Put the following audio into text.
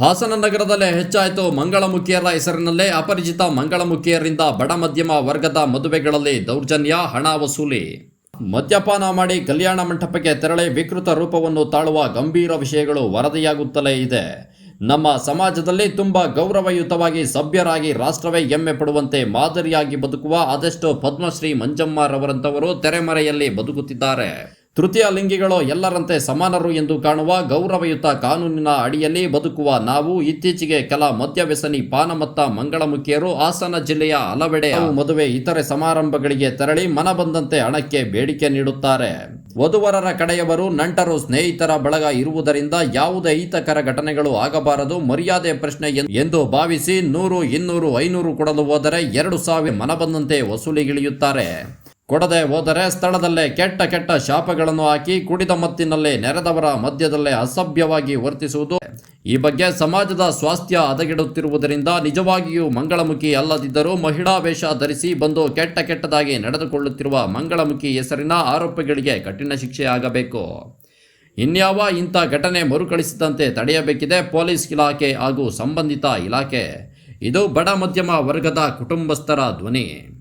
ಹಾಸನ ನಗರದಲ್ಲೇ ಹೆಚ್ಚಾಯಿತು ಮಂಗಳಮುಖಿಯರ ಹೆಸರಿನಲ್ಲೇ ಅಪರಿಚಿತ ಮಂಗಳಮುಖಿಯರಿಂದ ಬಡ ಮಧ್ಯಮ ವರ್ಗದ ಮದುವೆಗಳಲ್ಲಿ ದೌರ್ಜನ್ಯ, ಹಣ ವಸೂಲಿ. ಮದ್ಯಪಾನ ಮಾಡಿ ಕಲ್ಯಾಣ ಮಂಟಪಕ್ಕೆ ತೆರಳಿ ವಿಕೃತ ರೂಪವನ್ನು ತಾಳುವ ಗಂಭೀರ ವಿಷಯಗಳು ವರದಿಯಾಗುತ್ತಲೇ ಇದೆ. ನಮ್ಮ ಸಮಾಜದಲ್ಲಿ ತುಂಬ ಗೌರವಯುತವಾಗಿ ಸಭ್ಯರಾಗಿ ರಾಷ್ಟ್ರವೇ ಹೆಮ್ಮೆ ಪಡುವಂತೆ ಮಾದರಿಯಾಗಿ ಬದುಕುವ ಅದೆಷ್ಟೋ ಪದ್ಮಶ್ರೀ ಮಂಜಮ್ಮರವರಂತವರು ತೆರೆಮರೆಯಲ್ಲಿ ಬದುಕುತ್ತಿದ್ದಾರೆ. ತೃತೀಯ ಲಿಂಗಿಗಳು ಎಲ್ಲರಂತೆ ಸಮಾನರು ಎಂದು ಕಾಣುವ ಗೌರವಯುತ ಕಾನೂನಿನ ಅಡಿಯಲ್ಲಿ ಬದುಕುವ ನಾವು ಇತ್ತೀಚೆಗೆ ಕೆಲ ಮದ್ಯವ್ಯಸನಿ ಪಾನಮತ್ತ ಮಂಗಳಮುಖಿಯರು ಹಾಸನ ಜಿಲ್ಲೆಯ ಹಲವೆಡೆ ಮದುವೆ ಇತರೆ ಸಮಾರಂಭಗಳಿಗೆ ತೆರಳಿ ಮನ ಬಂದಂತೆ ಹಣಕ್ಕೆ ಬೇಡಿಕೆ ನೀಡುತ್ತಾರೆ. ವಧುವರರ ಕಡೆಯವರು ನಂಟರು ಸ್ನೇಹಿತರ ಬಳಗ ಇರುವುದರಿಂದ ಯಾವುದೇ ಹಿತಕರ ಘಟನೆಗಳು ಆಗಬಾರದು, ಮರ್ಯಾದೆ ಪ್ರಶ್ನೆ ಎಂದು ಭಾವಿಸಿ ನೂರು, ಇನ್ನೂರು, ಐನೂರು ಕೊಡಲು ಹೋದರೆ ಎರಡು ಸಾವಿರ ಮನಬಂದಂತೆ ವಸೂಲಿಗಿಳಿಯುತ್ತಾರೆ ಕೊಡದೆ ಹೋದರೆ ಸ್ಥಳದಲ್ಲೇ ಕೆಟ್ಟ ಕೆಟ್ಟ ಶಾಪಗಳನ್ನು ಹಾಕಿ ಕುಡಿದ ಮತ್ತಿನಲ್ಲೇ ನೆರೆದವರ ಮಧ್ಯದಲ್ಲೇ ಅಸಭ್ಯವಾಗಿ ವರ್ತಿಸುವುದು. ಈ ಬಗ್ಗೆ ಸಮಾಜದ ಸ್ವಾಸ್ಥ್ಯ ಹದಗೆಡುತ್ತಿರುವುದರಿಂದ ನಿಜವಾಗಿಯೂ ಮಂಗಳಮುಖಿ ಅಲ್ಲದಿದ್ದರೂ ಮಹಿಳಾ ವೇಷ ಧರಿಸಿ ಬಂದು ಕೆಟ್ಟ ಕೆಟ್ಟದಾಗಿ ನಡೆದುಕೊಳ್ಳುತ್ತಿರುವ ಮಂಗಳಮುಖಿ ಹೆಸರಿನ ಆರೋಪಿಗಳಿಗೆ ಕಠಿಣ ಶಿಕ್ಷೆ ಆಗಬೇಕು. ಇನ್ಯಾವ ಇಂಥ ಘಟನೆ ಮರುಕಳಿಸಿದಂತೆ ತಡೆಯಬೇಕಿದೆ ಪೊಲೀಸ್ ಇಲಾಖೆ ಹಾಗೂ ಸಂಬಂಧಿತ ಇಲಾಖೆ. ಇದು ಬಡ ಮಧ್ಯಮ ವರ್ಗದ ಕುಟುಂಬಸ್ಥರ ಧ್ವನಿ.